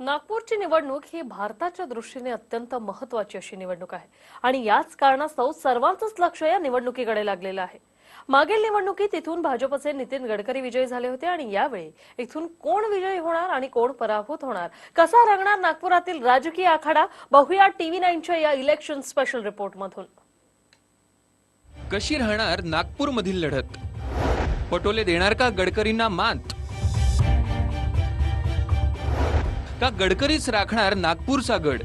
नागपूरची निवडणूक ही भारताच्या दृष्टीने अत्यंत महत्वाची अशी निवडणूक आहे. आणि याच कारणास्तव सर्वांचंच लक्ष या निवडणुकीकडे लागलेलं आहे. मागील निवडणुकीत इथून भाजपचे नितीन गडकरी विजयी झाले होते आणि यावेळी इथून कोण विजयी होणार आणि कोण पराभूत होणार? कसा रंगणार नागपुरातील राजकीय आखाडा? बघूया टीव्ही नाईनच्या या इलेक्शन स्पेशल रिपोर्टमधून. कशी राहणार नागपूरमधील लढत? पटोले देणार का गडकरींना मात? का गडकरीच राखणार नागपूरचा गड?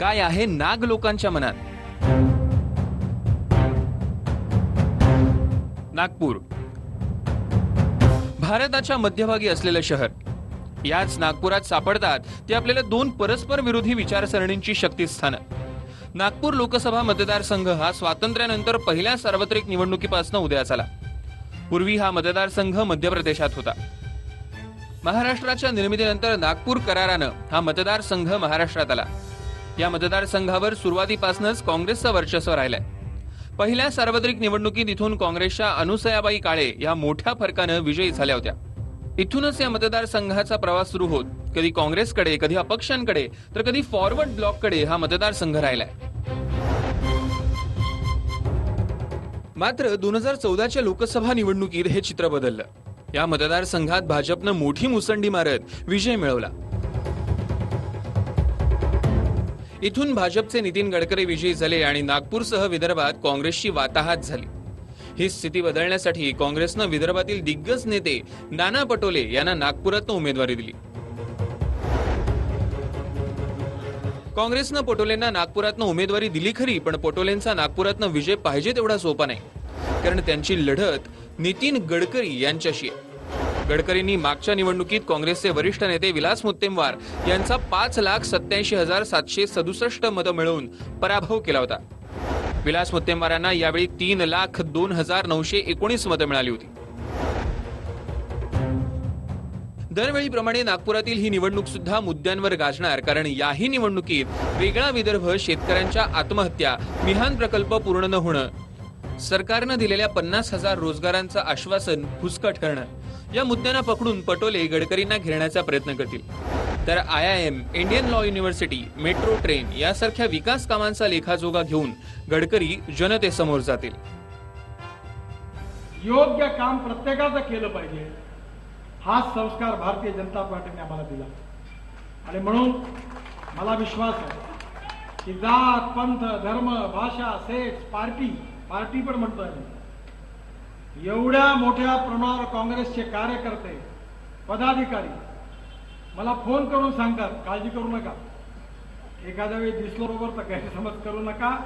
काय आहे नाग लोकांच्या मनात? नागपूर. भारताच्या मध्यभागी असलेलं शहर. याच नागपुरात सापडतात ते आपल्याला दोन परस्पर विरोधी विचारसरणींची शक्तीस्थानं. नागपूर लोकसभा मतदारसंघ हा स्वातंत्र्यानंतर पहिल्या सार्वत्रिक निवडणुकीपासून उदयास आला. पूर्वी हा मतदारसंघ मध्य प्रदेशात होता. महाराष्ट्राच्या निर्मितीनंतर नागपूर करारानं हा मतदारसंघ महाराष्ट्रात आला. या मतदारसंघावर सुरुवातीपासूनच काँग्रेसचं वर्चस्व राहिलंय. पहिल्या सार्वत्रिक निवडणुकीत इथून काँग्रेसच्या अनुसयाबाई काळे या मोठ्या फरकानं विजयी झाल्या होत्या. इथूनच या मतदारसंघाचा प्रवास सुरू होत कधी काँग्रेसकडे कधी अपक्षांकडे तर कधी फॉरवर्ड ब्लॉककडे हा मतदारसंघ राहिलाय. मात्र दोन हजार चौदाच्या लोकसभा निवडणुकीत हे चित्र बदललं. या मतदारसंघात भाजपनं मोठी मुसंडी मारत विजय मिळवला. इथून भाजपचे नितीन गडकरी विजयी झाले आणि नागपूरसह विदर्भात काँग्रेसची वाताहात झाली. ही स्थिती बदलण्यासाठी काँग्रेसनं विदर्भातील दिग्गज नेते नाना पटोले यांना नागपुरातनं उमेदवारी दिली. काँग्रेसनं पटोलेंना नागपुरातनं उमेदवारी दिली खरी पण पटोलेंचा नागपुरातनं विजय पाहिजे तेवढा सोपा नाही. कारण त्यांची लढत नितीन गडकरी यांच्याशी गडकरींनी मागच्या निवडणुकीत काँग्रेसचे वरिष्ठ नेते विलास मुत्तेमवार यांचा पाच लाख सत्याऐंशी हजार सातशे सदुसष्ट मतं मिळवून पराभव केला होता. विलास मुत्तेमवारांना यावेळी तीन लाख दोन हजार नऊशे एकोणीस मतं मिळाली होती. दरवेळीप्रमाणे नागपुरातील ही निवडणूक सुद्धा मुद्द्यांवर गाजणार कारण याही निवडणुकीत वेगळा विदर्भ शेतकऱ्यांच्या आत्महत्या मिहान प्रकल्प पूर्ण न होणं सरकारनं दिलेल्या पन्नास हजार रोजगारांचं आश्वासन फुसकट करणं या मुद्द्यांना पकडून पटोले गडकरींना घेरण्याचा प्रयत्न करतील. तर I I M Indian law university metro train यासारख्या विकास कामांचा लेखाजोगा घेऊन गडकरी जनतेसमोर जातील. योग्य काम प्रत्येकाचं केलं पाहिजे. हाच संस्कार भारतीय जनता पार्टीने आम्हाला दिला. आणि म्हणून मला विश्वास आहे की जात पंथ धर्म भाषा सेक्स पार्टी पार्टी पण म्हणतोय मी एवढ्या मोठ्या प्रमाणावर काँग्रेसचे कार्यकर्ते पदाधिकारी मला फोन करून सांगतात काळजी करू नका. एखाद्या वेळी दिसलो बरोबर तर गैरसमज करू नका.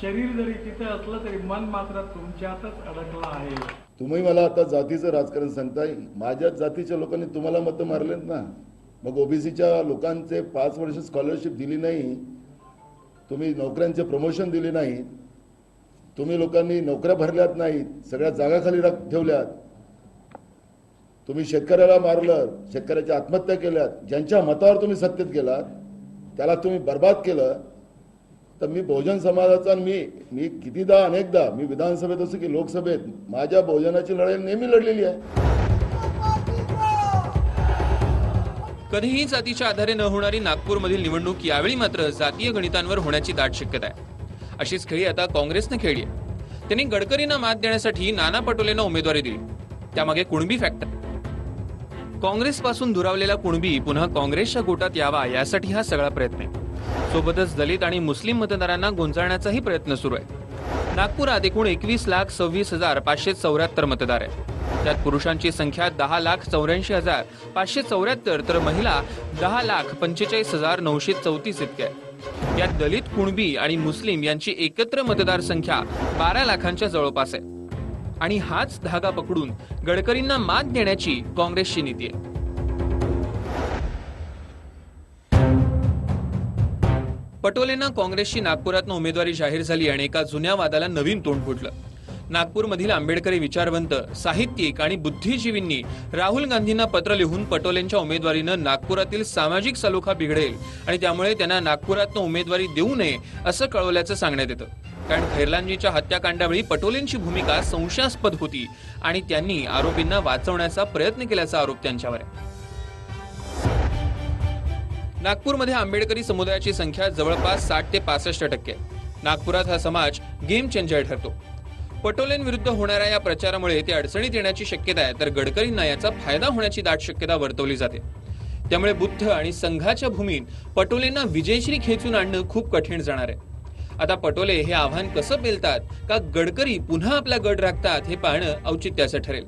शरीर जरी तिथे असलं तरी मन मात्र तुमच्यातच अडकलं आहे. तुम्ही मला आता जातीचं राजकारण सांगताय. माझ्याच जातीच्या लोकांनी तुम्हाला मतं मारलेत ना. मग ओबीसीच्या लोकांचे पाच वर्ष स्कॉलरशिप दिली नाही. तुम्ही नोकऱ्यांचे प्रमोशन दिले नाही. तुम्ही लोकांनी नोकऱ्या भरल्यात नाहीत सगळ्या जागा खाली राख ठेवल्यात. तुम्ही शेतकऱ्याला मारलं शेतकऱ्याच्या आत्महत्या केल्यात ज्यांच्या मतावर तुम्ही सत्तेत गेलात त्याला तुम्ही बर्बाद केलं तर मी बहुजन समाजाचा मी मी कितीदा अनेकदा मी विधानसभेत असो की लोकसभेत माझ्या बहुजनाची लढाई नेहमी लढलेली आहे. कधीही जातीच्या आधारे न होणारी नागपूरमधील निवडणूक यावेळी मात्र जातीय गणितांवर होण्याची दाट शक्यता आहे. अशीच खेळी आता काँग्रेसनं खेळली आहे. त्यांनी गडकरींना मात देण्यासाठी नाना पटोलेंना उमेदवारी दिली. त्यामागे कुणबी फॅक्टर. काँग्रेसपासून दुरावलेला कुणबी पुन्हा काँग्रेसच्या गोटात यावा यासाठी हा सगळा प्रयत्न आहे. सोबतच दलित आणि मुस्लिम मतदारांना गुंजाळण्याचाही प्रयत्न सुरू आहे. नागपुरात एकूण एकवीस लाख सव्वीस हजार पाचशे चौऱ्याहत्तर मतदार आहेत. त्यात पुरुषांची संख्या दहा लाख चौऱ्याऐंशी हजार पाचशे चौऱ्याहत्तर तर महिला दहा लाख पंचेचाळीस हजार नऊशे चौतीस इतके आहे यात दलित कुणबी आणि मुस्लिम यांची एकत्र मतदारसंख्या बारा लाखांच्या जवळपास आहे. आणि हाच धागा पकडून गडकरींना मात देण्याची काँग्रेसची नीती आहे. पटोलेंना काँग्रेसची नागपुरातनं उमेदवारी जाहीर झाली आणि एका जुन्या वादाला नवीन तोंड फुटलं. नागपूरमधील आंबेडकरी विचारवंत साहित्यिक आणि बुद्धिजीवींनी राहुल गांधींना पत्र लिहून पटोलेंच्या उमेदवारीनं नागपुरातील सामाजिक सलोखा बिघडेल आणि त्यामुळे त्यांना नागपुरातनं उमेदवारी देऊ नये असं कळवल्याचं सांगण्यात येतं. कारण खैरलांजीच्या हत्याकांडावेळी पटोलेंची भूमिका संशयास्पद होती आणि त्यांनी आरोपींना वाचवण्याचा प्रयत्न केल्याचा आरोप त्यांच्यावर आहे. नागपूरमध्ये आंबेडकरी समुदायाची संख्या जवळपास साठ ते पासष्ट टक्के. नागपुरात हा समाज गेम चेंजर ठरतो. पटोलेंविरुद्ध होणाऱ्या या प्रचारामुळे ते अडचणीत येण्याची शक्यता आहे. तर गडकरींना याचा फायदा होण्याची दाट शक्यता वर्तवली जाते. त्यामुळे बुद्ध आणि संघाच्या भूमीत पटोलेंना विजयश्री खेचून आणणं खूप कठीण जाणार आहे. आता पटोले हे आव्हान कसं पेलतात का गडकरी पुन्हा आपला गड राखतात हे पाहणं औचित्याचं ठरेल.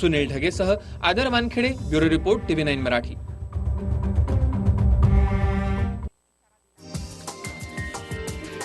Sunil ढगेसह Aadar Wankhede bureau report TV nine Marathi.